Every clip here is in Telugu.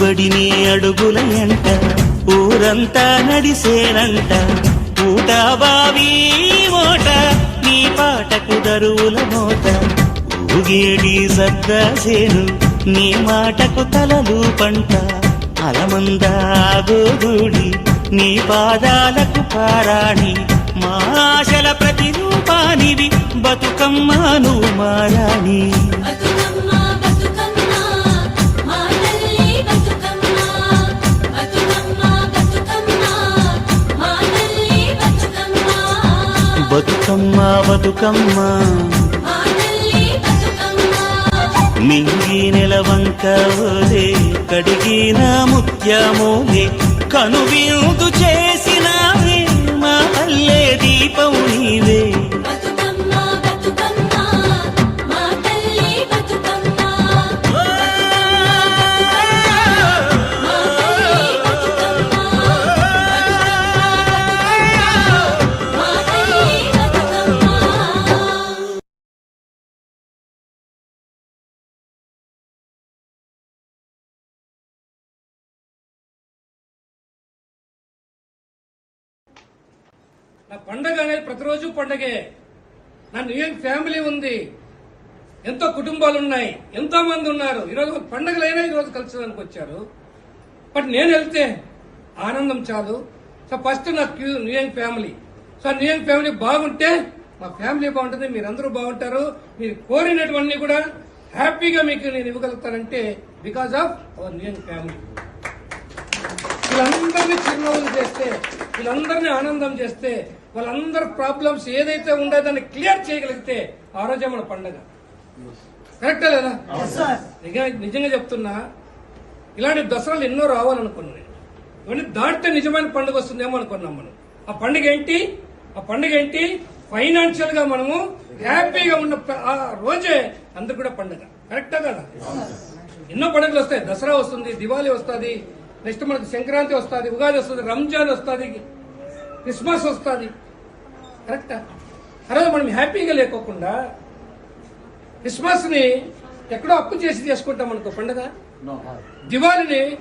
నడివడిని అడుగుల ఎంట ఊరంతా నడిసేనంట. ఊట బావి మోట నీ పాటకు దరువుల మోట. ఊగేడి సద్దాసేను నీ మాటకు తలలు పంట. అలమందాగోగుడి నీ పాదాలకు పారాణి. మా ఆశల ప్రతిరూపానివి బతుకమ్మ నువ్వు మారాణి బతుకమ్మ బతుకమ్మ. మింగి నెలవంక ఓలే కడిగిన ముత్యమోలే కనువిందు చేసినావే పండగ అనేది ప్రతిరోజు పండగే. నా ఏం ఫ్యామిలీ ఉంది. ఎంతో కుటుంబాలు ఉన్నాయి ఎంతో మంది ఉన్నారు. ఈరోజు పండగలైనా ఈరోజు కలిసేదానికి వచ్చారు. బట్ నేను వెళ్తే ఆనందం చాలు. సో ఫస్ట్ నా new family. So new family బాగుంటే మా ఫ్యామిలీ బాగుంటుంది మీరందరూ బాగుంటారు. మీరు కోరినటువంటి కూడా హ్యాపీగా మీకు నేను ఇవ్వగలుగుతానంటే because of our new year family. వీళ్ళందరినీ చిరునవ్వులు చేస్తే వీళ్ళందరినీ ఆనందం చేస్తే వాళ్ళందరి ప్రాబ్లమ్స్ ఏదైతే ఉందో దాన్ని క్లియర్ చేయగలిగితే ఆ రోజే మన పండగ. కరెక్టా లేదా? నిజంగా నిజంగా చెప్తున్నా ఇలాంటి దసరాలు ఎన్నో రావాలనుకున్నాను నేను. ఇవన్నీ దాటితే నిజమైన పండుగ వస్తుందేమో అనుకున్నాం మనం. ఆ పండుగ ఏంటి? ఆ పండుగ ఏంటి? ఫైనాన్షియల్గా మనము హ్యాపీగా ఉన్న ఆ రోజే అందరు కూడా పండుగ. కరెక్టా కదా? ఎన్నో పండుగలు వస్తాయి. దసరా వస్తుంది దివాళీ వస్తుంది నెక్స్ట్ మనకి సంక్రాంతి వస్తుంది ఉగాది వస్తుంది రంజాన్ వస్తుంది. క్రిస్మస్ వస్తుంది. కరెక్టా? రోజు మనం హ్యాపీగా లేకోకుండా క్రిస్మస్ని ఎక్కడో అప్పు చేసి చేసుకుంటాం అనుకో పండుగ? దివాళిని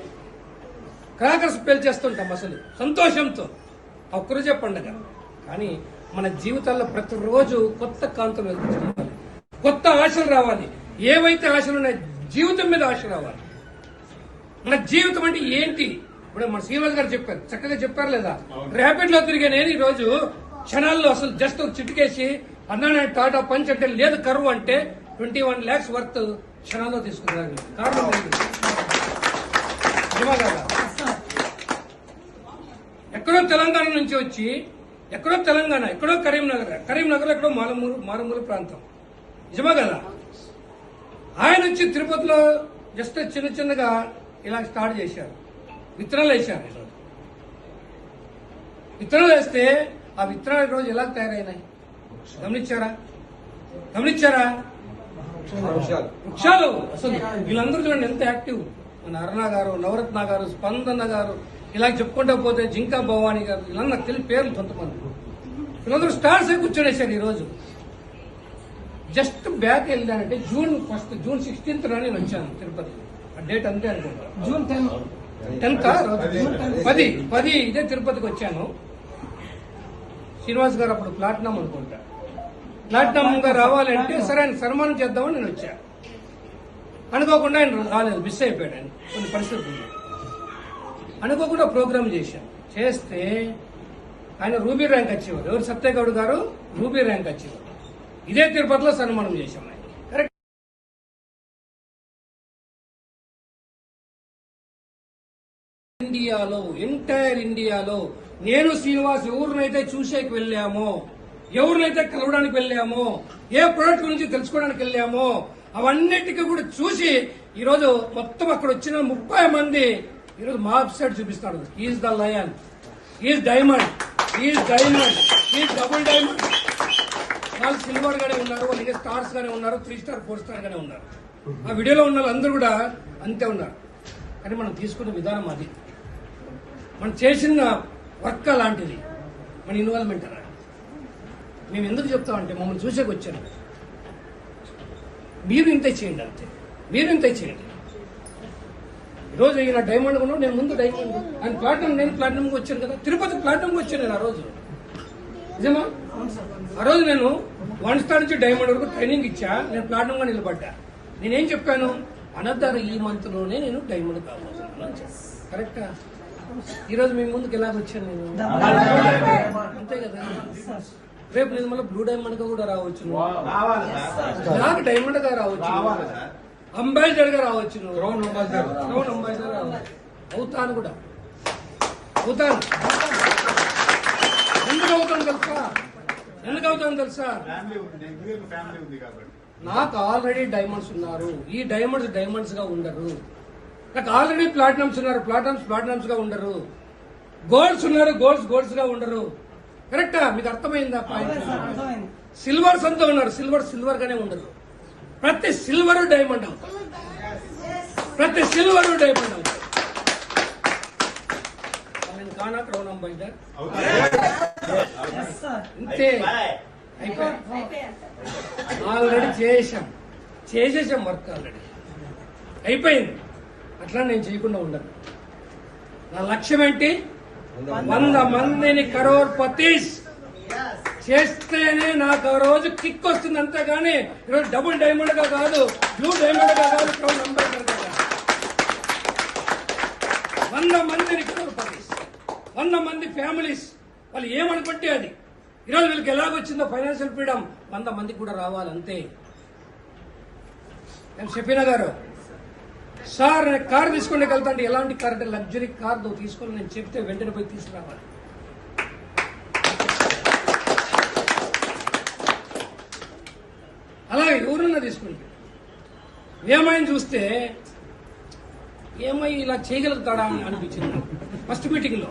క్రాకర్స్ పేల్చేస్తుంటాం అసలు సంతోషంతో. ఒక్కరోజే పండుగ. కానీ మన జీవితాల్లో ప్రతిరోజు కొత్త కాంతులు వెలుగుతున్నాయి. కొత్త ఆశలు రావాలి. ఏవైతే ఆశలు ఉన్నాయో జీవితం మీద ఆశ రావాలి. మన జీవితం అంటే ఏంటి? ఇప్పుడు మన శ్రీనివాస్ గారు చెప్పారు. చక్కగా చెప్పారు లేదా? ర్యాపిడ్లో తిరిగే నేను ఈ రోజు క్షణాల్లో అసలు జస్ట్ చిటికేసి అన్నా టాటా పంచ్ అంటే లేదు కరువు అంటే ట్వంటీ వన్ ల్యాక్స్ వర్త్ క్షణాల్లో తీసుకున్నారు కారణం ఎక్కడో తెలంగాణ నుంచి వచ్చి ఎక్కడో తెలంగాణ ఎక్కడో కరీంనగర్ కరీంనగర్ ఎక్కడో మారుమూల మారుమూల ప్రాంతం. నిజమా కదా? ఆయన వచ్చి తిరుపతిలో జస్ట్ చిన్న చిన్నగా ఇలా స్టార్ట్ చేశారు. విత్తనాలు వేశారు. ఈరోజు విత్తనాలు వేస్తే ఆ విత్తనాలు ఈరోజు ఎలా తయారైనాయి? గమనించారా? గమనించారా? వృక్షాలు. అసలు వీళ్ళందరూ చూడండి ఎంత యాక్టివ్. మన అరుణ గారు నవరత్న గారు స్పందన గారు ఇలా చెప్పుకుంటూ పోతే జింకా భవానీ గారు ఇలా నాకు తెలియ పేర్లు కొంతమంది. వీళ్ళందరూ స్టార్స్ కూర్చొనేసారు ఈరోజు. జస్ట్ బ్యాక్ వెళ్ళానంటే జూన్ ఫస్ట్ జూన్ సిక్స్టీన్త్ నేను వచ్చాను తిరుపతి. ఆ డేట్ అంతే అనుకుంటా. జూన్ టెన్ టెన్త్ పది పది ఇదే తిరుపతికి వచ్చాను. శ్రీనివాస్ గారు అప్పుడు ప్లాట్నం అనుకుంటా. ప్లాటినం రావాలంటే సరే ఆయన సన్మానం చేద్దామని నేను వచ్చా. అనుకోకుండా ఆయన రాలేదు మిస్ అయిపోయాడు ఆయన. కొన్ని పరిస్థితులు అనుకోకుండా ప్రోగ్రామ్ చేశాను. చేస్తే ఆయన రూబీ ర్యాంక్ వచ్చేవారు ఎవరు సత్యగౌడ్ గారు? రూబీ ర్యాంక్ వచ్చేవారు ఇదే తిరుపతిలో సన్మానం చేశాం ఇండియాలో ఎంటైర్ ఇండియాలో నేను శ్రీనివాస్ ఎవరినైతే చూసేకి వెళ్ళామో ఎవరినైతే కలవడానికి వెళ్ళామో ఏ ప్రోడక్ట్ గురించి తెలుసుకోవడానికి వెళ్ళామో అవన్నిటికీ కూడా చూసి ఈరోజు మొత్తం అక్కడ వచ్చిన ముప్పై మంది ఈరోజు మా సైడ్ చూపిస్తాడు is the lion is diamond is diamond is double diamond వాళ్ళు సిల్వర్ గానే ఉన్నారు వాళ్ళు స్టార్స్ గానే ఉన్నారు త్రీ స్టార్ ఫోర్ స్టార్ గానే ఉన్నారు. ఆ వీడియోలో ఉన్న వాళ్ళందరూ కూడా అంతే ఉన్నారు. కానీ మనం తీసుకున్న విధానం అది. మనం చేసిన వర్క్ అలాంటిది. మన ఇన్వాల్వ్మెంట్ అలా మేము ఎందుకు చెప్తామంటే మమ్మల్ని చూసేకి వచ్చాను మీరు ఇంతే చేయండి అంతే. మీరు ఇంత చేయండి. ఈరోజు ఈయన డైమండ్ కొన్నాడు నేను ముందు డైమండ్ ఆయన ప్లాటినం నేను ప్లాటినంకి వచ్చాను కదా. తిరుపతి ప్లాటినంకి వచ్చాను నేను ఆ రోజు. నిజమా? ఆ రోజు నేను వన్ స్టార్ నుంచి డైమండ్ వరకు ట్రైనింగ్ ఇచ్చా నేను ప్లాటినంగా నిలబడ్డా. నేనేం చెప్పాను? అనద్దర ఈ మంత్లోనే నేను డైమండ్ కాబోతున్నాను అని చెప్పాను. కరెక్టా ఈ రోజు మీ ముందుకు ఎలా వచ్చాను నేను? అంతే కదా? రేపు నేను మళ్ళీ బ్లూ డైమండ్గా కూడా రావచ్చు. నాకు డైమండ్గా రావచ్చు. అంబాసిడర్గా రావచ్చు. నువ్వు. రౌండ్ అంబాసిడర్ రౌండ్ అంబాసిడర్ రావచ్చు. అవుతాను కూడా. అవుతాను. ఎందుకు అవుతాను తెలుసా? ఎందుకు అవుతాను తెలుసా? నాకు ఆల్రెడీ డైమండ్స్ ఉన్నారు. ఈ డైమండ్స్ డైమండ్స్గా ఉండరు. నాకు ఆల్రెడీ ప్లాటినమ్స్ ఉన్నారు ప్లాటినమ్స్ ప్లాటినమ్స్గా ఉండరు. గోల్డ్స్ ఉన్నారు గోల్డ్స్ గోల్డ్స్గా ఉండరు. కరెక్టా? మీకు అర్థమైందా పాయింట్? సిల్వర్స్ అంతా ఉన్నారు సిల్వర్ సిల్వర్ గానే ఉండరు. ప్రతి సిల్వర్ డైమండ్ అవుతారు ప్రతి సిల్వర్ డైమండ్ అవుతారు నేను కానా క్రౌన్ అంతే ఆల్రెడీ చేసాం చేసేసాం వర్క్ ఆల్రెడీ. అయిపోయింది. అట్లా నేను చేయకుండా ఉండను. నా లక్ష్యం ఏంటి? వంద మందిని కరోర్ పతీస్ చేస్తేనే నాకు ఆ రోజు కిక్ వస్తుంది అంతేగాని ఈరోజు డబుల్ డైమండ్గా కాదు బ్లూ డైమండ్గా కాదు అంబేద్కర్ వంద మందిని కరోర్ పతీస్ వంద మంది ఫ్యామిలీస్ వాళ్ళు ఏమనుకుంటే అది. ఈరోజు వీళ్ళకి ఎలాగొచ్చిందో ఫైనాన్షియల్ ఫ్రీడమ్ వంద మందికి కూడా రావాలంతే. నేను చెప్పిన గారు? సార్ నేను కార్ తీసుకుని వెళ్తాంటే ఎలాంటి కార్ అంటే లగ్జరీ కార్ నువ్వు తీసుకొని నేను చెప్తే వెంటనే పోయి తీసుకురావాలి. అలాగే ఎవరన్నా తీసుకుంటే ఏమైనా చూస్తే ఏమై ఇలా చేయగలుగుతాడా అని అనిపించింది. ఫస్ట్ మీటింగ్లో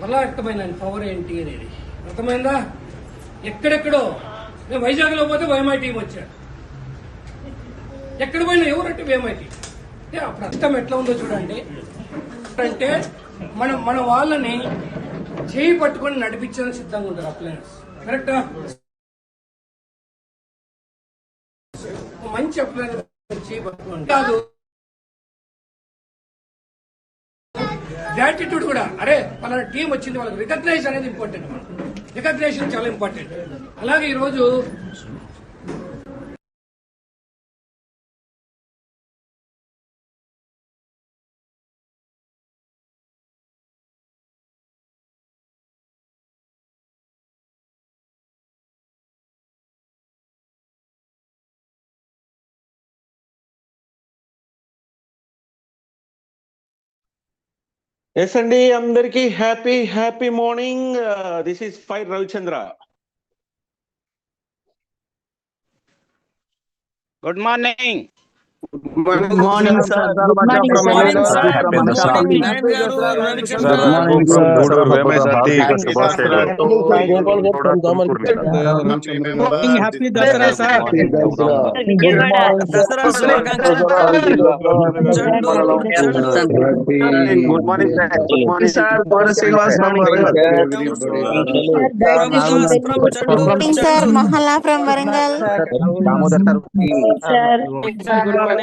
మళ్ళా అర్థమైంది పవర్ ఏంటి అనేది. అర్థమైందా? ఎక్కడెక్కడో. నేను వైజాగ్లో పోతే వైమా టీం వచ్చాడు. ఎక్కడ పోయినా ఎవరంటే మేమైతే అంటే అప్పుడు అర్థం ఎట్లా ఉందో చూడండి. అంటే మనం మన వాళ్ళని చేయి పట్టుకొని నడిపించడానికి సిద్ధంగా ఉంటారు అప్లయన్స్. కరెక్టా మంచి అప్లయన్స్ చేయి పట్టుకోండి కాదు. గ్రాటిట్యూడ్ కూడా. అరే పలానా టీం వచ్చింది వాళ్ళకి రికగ్నైజ్ అనేది ఇంపార్టెంట్ రికగ్నైజేషన్ చాలా ఇంపార్టెంట్ అలాగే ఈరోజు ఎస్ అండి అందరికి happy happy morning this is fire Ravichandra good morning Good morning, sir. Good morning, sir. Good morning, sir. Sir, morning, sir. Good morning, sir. Good morning, sir. Good morning, sir. Sir, Sir.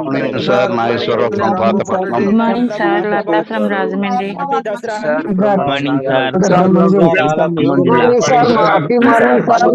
Morning sir Nageswararao from Pathapatnam morning sir